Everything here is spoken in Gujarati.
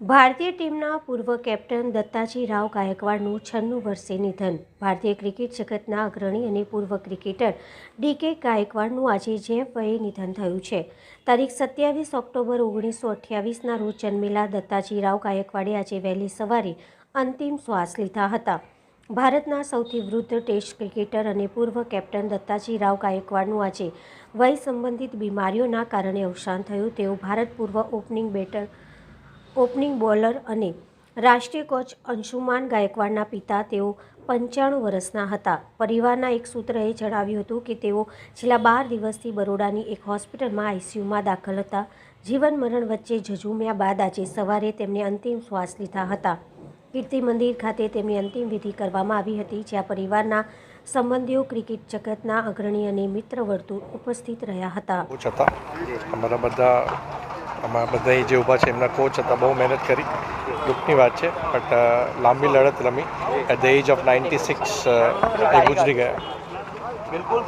ભારતીય ટીમના પૂર્વ કેપ્ટન દત્તાજી રાવ ગાયકવાડનું છન્નું વર્ષે નિધન. ભારતીય ક્રિકેટ જગતના અગ્રણી અને પૂર્વ ક્રિકેટર ડીકે ગાયકવાડનું આજે જેફ વયે નિધન થયું છે. તારીખ સત્યાવીસ ઓક્ટોબર ઓગણીસો અઠ્યાવીસના રોજ જન્મેલા દત્તાજી રાવ ગાયકવાડે આજે વહેલી સવારે અંતિમ શ્વાસ લીધા હતા. ભારતના સૌથી વૃદ્ધ ટેસ્ટ ક્રિકેટર અને પૂર્વ કેપ્ટન દત્તાજી રાવ ગાયકવાડનું આજે વય સંબંધિત બીમારીઓના કારણે અવસાન થયું. તેઓ ભારત પૂર્વ ઓપનિંગ બેટર ઓપનિંગ બોલર અને રાષ્ટ્રીય કોચ અંશુમાન ગાયકવાડના પિતા તેઓ પંચાણું વર્ષના હતા. પરિવારના એક સૂત્રએ જણાવ્યું હતું કે તેઓ છેલ્લા બાર દિવસથી બરોડાની એક હોસ્પિટલમાં આઈસીયુમાં દાખલ હતા. જીવન મરણ વચ્ચે ઝઝુમ્યા બાદ આજે સવારે તેમને અંતિમ શ્વાસ લીધા હતા. કીર્તિ મંદિર ખાતે તેમની અંતિમ વિધિ કરવામાં આવી હતી, જ્યાં પરિવારના સંબંધીઓ ક્રિકેટ જગતના અગ્રણી અને મિત્ર વર્તુળ ઉપસ્થિત રહ્યા હતા. અમારા બધા અમારા બધા જે ઊભા છે, એમના કોચ હતા, બહુ મહેનત કરી. દુઃખની વાત છે બટ લાંબી લડત રમી. At the age of ninety six એ ગુજરી ગયા. બિલકુલ